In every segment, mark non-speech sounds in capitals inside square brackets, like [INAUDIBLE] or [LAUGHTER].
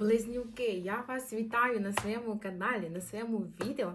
Близнюки, я вас вітаю на своєму каналі, на своєму відео.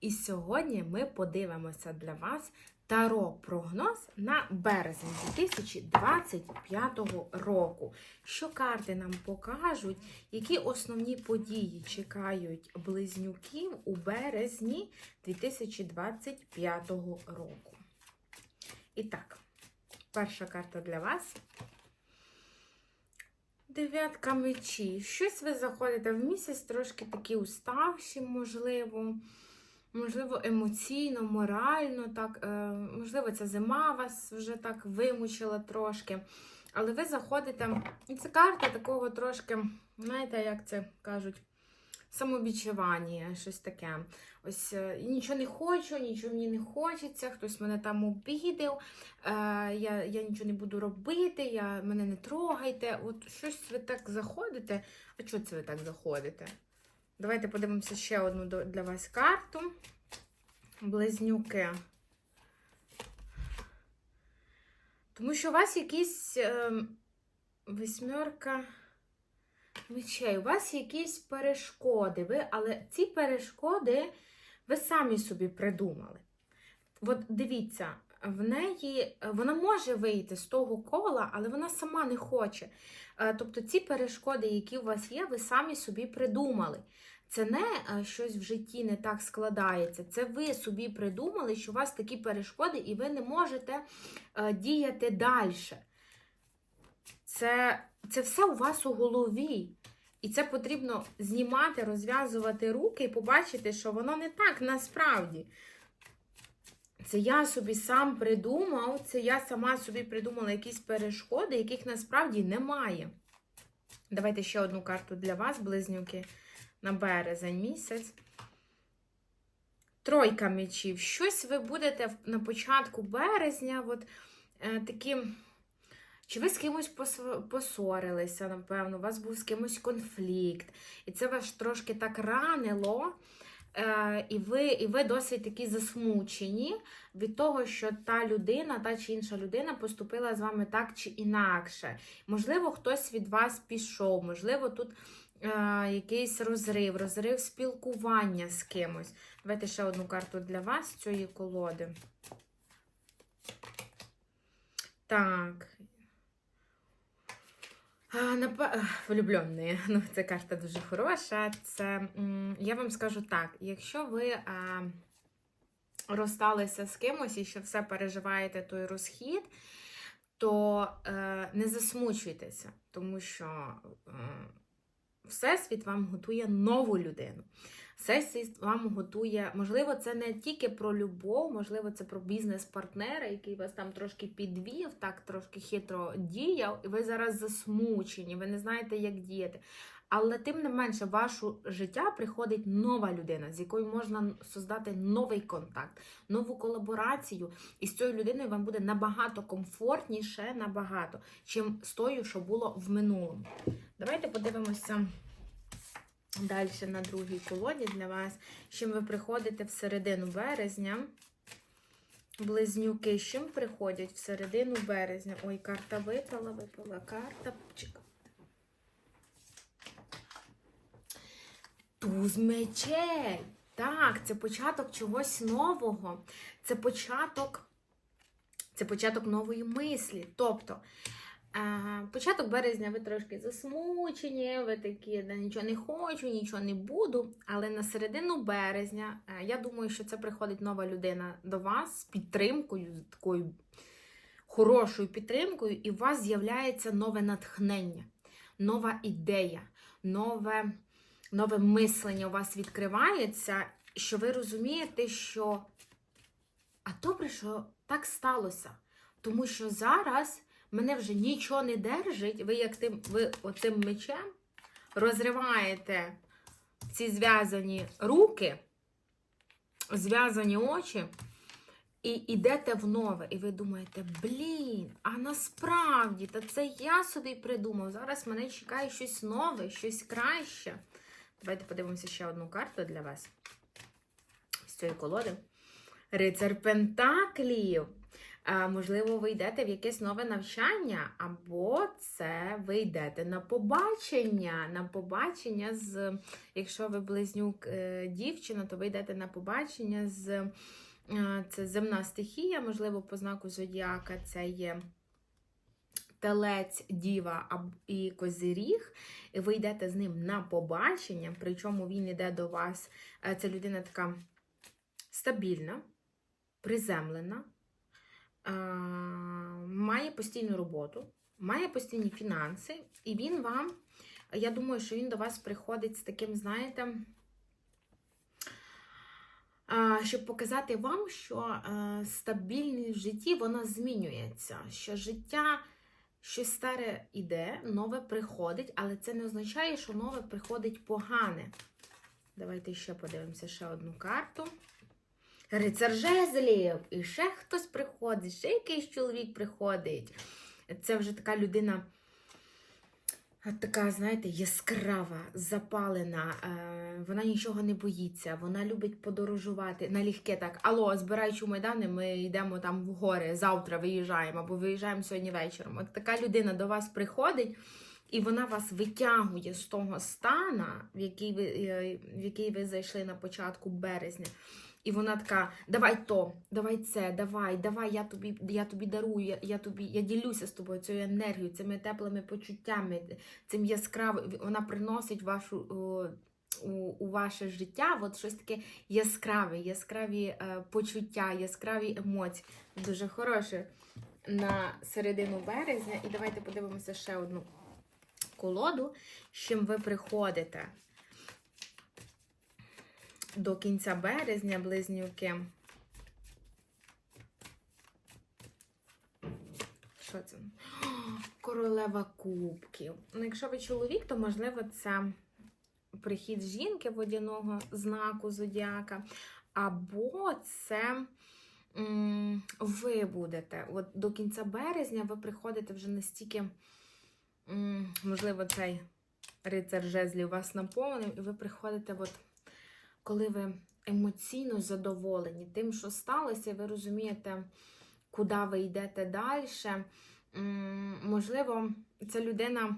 І сьогодні ми подивимося для вас таро прогноз на березень 2025 року. Що карти нам покажуть, які основні події чекають близнюків у березні 2025 року. І так, перша карта для вас. Дев'ятка мечі. Щось ви заходите в місяць, трошки такі уставші, можливо. Можливо, емоційно, морально, так, е, можливо, ця зима вас вже так вимучила трошки. Але ви заходите, і це карта такого трошки, знаєте, як це кажуть, самобічування, щось таке. Ось е, нічого не хочу, нічого мені не хочеться, хтось мене там обідив, е, я я нічого не буду робити, я, мене не трогайте. От щось ви так заходите. А чого це ви так заходите? Давайте подивимося ще одну для вас карту. Близнюки. Тому що у вас якісь е, восьмерка мечей, у вас якісь перешкоди, ви, але ці перешкоди ви самі собі придумали. От дивіться, в неї вона може вийти з того кола, але вона сама не хоче. Е, Тобто ці перешкоди, які у вас є, ви самі собі придумали. Це не е, щось в житті не так складається. Це ви собі придумали, що у вас такі перешкоди, і ви не можете е, діяти далі. Це, це все у вас у голові. І це потрібно знімати, розв'язувати руки і побачити, що воно не так насправді. Це я собі сам придумав, це я сама собі придумала якісь перешкоди, яких насправді немає. Давайте ще одну карту для вас, близнюки, на березень місяць. Тройка мечів. Щось ви будете на початку березня, от е, такі. Чи ви з кимось пос- посорилися, напевно, у вас був з кимось конфлікт, і це вас трошки так ранило, е, і, ви, і ви досить такі засмучені від того, що та людина, та чи інша людина поступила з вами так чи інакше. Можливо, хтось від вас пішов, можливо, тут е, якийсь розрив, розрив спілкування з кимось. Давайте ще одну карту для вас з цієї колоди. Так. А, напе- [LAUGHS] Ну, ця карта дуже хороша. Це, я вам скажу так: якщо ви а, розсталися з кимось і ще все переживаєте той розхід, то е, не засмучуйтеся, тому що е, Всесвіт вам готує нову людину. Всесвіт вам готує, можливо, це не тільки про любов, можливо, це про бізнес-партнера, який вас там трошки підвів, так трошки хитро діяв, і ви зараз засмучені, ви не знаєте, як діяти. Але тим не менше, в ваше життя приходить нова людина, з якою можна создати новий контакт, нову колаборацію. І з цією людиною вам буде набагато комфортніше, набагато, чим з тою, що було в минулому. Давайте подивимося. Далі на другій колоді для вас. з Чим ви приходите в середину березня? Близнюки, з чим приходять в середину березня? Ой, карта випала, випала карта. Чекайте. Туз мечей. Так, це початок чогось нового. Це початок, це початок нової мислі. Тобто, початок березня ви трошки засмучені, ви такі, да, нічого не хочу, нічого не буду. Але на середину березня, е, я думаю, що це приходить нова людина до вас з підтримкою, з такою хорошою підтримкою, і у вас з'являється нове натхнення, нова ідея, нове, нове мислення у вас відкривається, що ви розумієте, що а добре, що так сталося. Тому що зараз мене вже нічого не держить. Ви як тим, ви оцим мечем розриваєте ці зв'язані руки, зв'язані очі, і йдете в нове. І ви думаєте, блін, а насправді, та це я собі придумав. Зараз мене чекає щось нове, щось краще. Давайте подивимося ще одну карту для вас з цієї колоди. Рицар Пентаклів. Можливо, ви йдете в якесь нове навчання, або це ви йдете на побачення. На побачення з, якщо ви близнюк е, дівчина, то ви йдете на побачення з е, це земна стихія, можливо, по знаку зодіака це є. Телець, діва і козиріг, і ви йдете з ним на побачення, причому він йде до вас. Це людина така стабільна, приземлена, має постійну роботу, має постійні фінанси, і він вам, я думаю, що він до вас приходить з таким, знаєте, щоб показати вам, що стабільність в житті вона змінюється, що життя щось старе іде, нове приходить, але це не означає, що нове приходить погане. Давайте ще подивимося ще одну карту. Рицар жезлів! І ще хтось приходить, ще якийсь чоловік приходить. Це вже така людина, така, знаєте, яскрава, запалена. е, Вона нічого не боїться, вона любить подорожувати. Налегке так. Алло, збирай чемодани, ми йдемо там в гори, завтра виїжджаємо, або виїжджаємо сьогодні вечором. От така людина до вас приходить. І вона вас витягує з того стана, в який ви, е, в який ви зайшли на початку березня. І вона така: давай то, давай це, давай, давай, я тобі, я тобі дарую, я, я тобі, я ділюся з тобою цією енергією, цими теплими почуттями, цим яскравим. Вона приносить вашу. у, у ваше життя от щось таке яскраве, яскраві е, почуття, яскраві емоції. Дуже хороше на середину березня. І давайте подивимося ще одну колоду, з чим ви приходите до кінця березня, близнюки. Що це? [GASPS] Королева кубків. Ну, якщо ви чоловік, то можливо це прихід жінки водяного знаку зодіака. Або це м, ви будете. От до кінця березня ви приходите вже настільки, м, можливо, цей рицар жезлів вас наповнив, і ви приходите, от, коли ви емоційно задоволені тим, що сталося, ви розумієте, куди ви йдете далі. Можливо, це людина,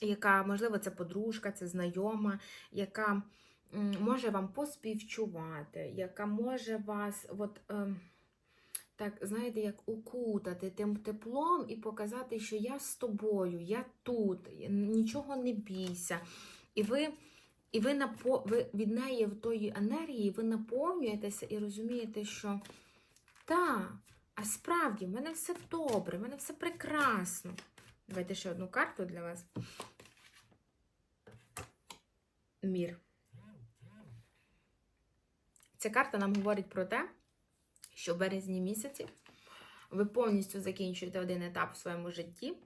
яка, можливо, це подружка, це знайома, яка може вам поспівчувати, яка може вас, от, ем, так, знаєте, як укутати тим теплом і показати, що я з тобою, я тут, нічого не бійся. І ви, і ви, напо, ви від неї в тої енергії ви наповнюєтеся і розумієте, що та, а справді, в мене все добре, в мене все прекрасно. Давайте ще одну карту для вас. Мір. Ця карта нам говорить про те, що в березні місяці ви повністю закінчуєте один етап в своєму житті.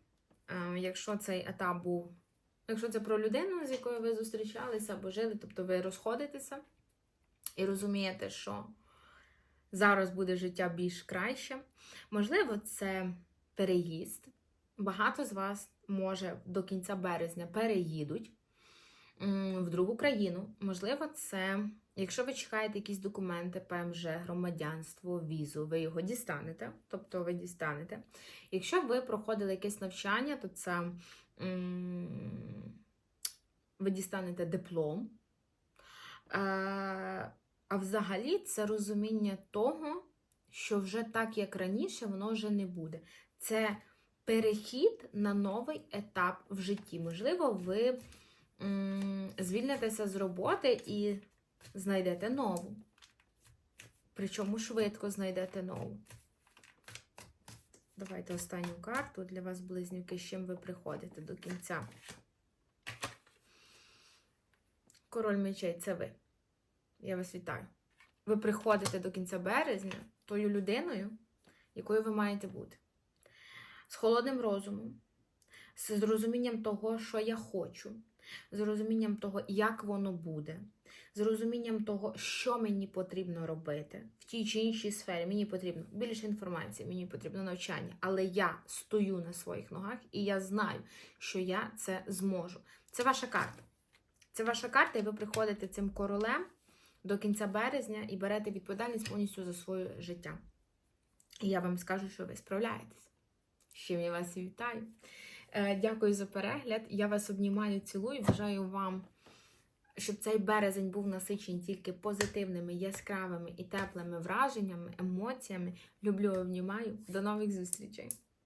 Е, Якщо цей етап був, якщо це про людину, з якою ви зустрічалися або жили, тобто ви розходитеся і розумієте, що зараз буде життя більш краще. Можливо, це переїзд. Багато з вас може до кінця березня переїдуть в другу країну. Можливо, це, якщо ви чекаєте якісь документи, ПМЖ, громадянство, візу, ви його дістанете, тобто ви дістанете. Якщо ви проходили якесь навчання, то це ви дістанете диплом. Е, А взагалі це розуміння того, що вже так, як раніше, воно вже не буде. Це перехід на новий етап в житті. Можливо, ви м, звільнитеся з роботи і знайдете нову. Причому швидко знайдете нову. Давайте останню карту для вас, близнюки, з чим ви приходите до кінця. Король мечей це ви. Я вас вітаю. Ви приходите до кінця березня тою людиною, якою ви маєте бути. З холодним розумом, з розумінням того, що я хочу, з розумінням того, як воно буде, з розумінням того, що мені потрібно робити в тій чи іншій сфері. Мені потрібно більше інформації, мені потрібно навчання, але я стою на своїх ногах і я знаю, що я це зможу. Це ваша карта. Це ваша карта, і ви приходите цим королем до кінця березня і берете відповідальність повністю за своє життя. І я вам скажу, що ви справляєтесь. Чим я вас вітаю. Е, Дякую за перегляд. Я вас обнімаю, цілую. Бажаю вам, щоб цей березень був насичений тільки позитивними, яскравими і теплими враженнями, емоціями. Люблю, обнімаю. До нових зустрічей!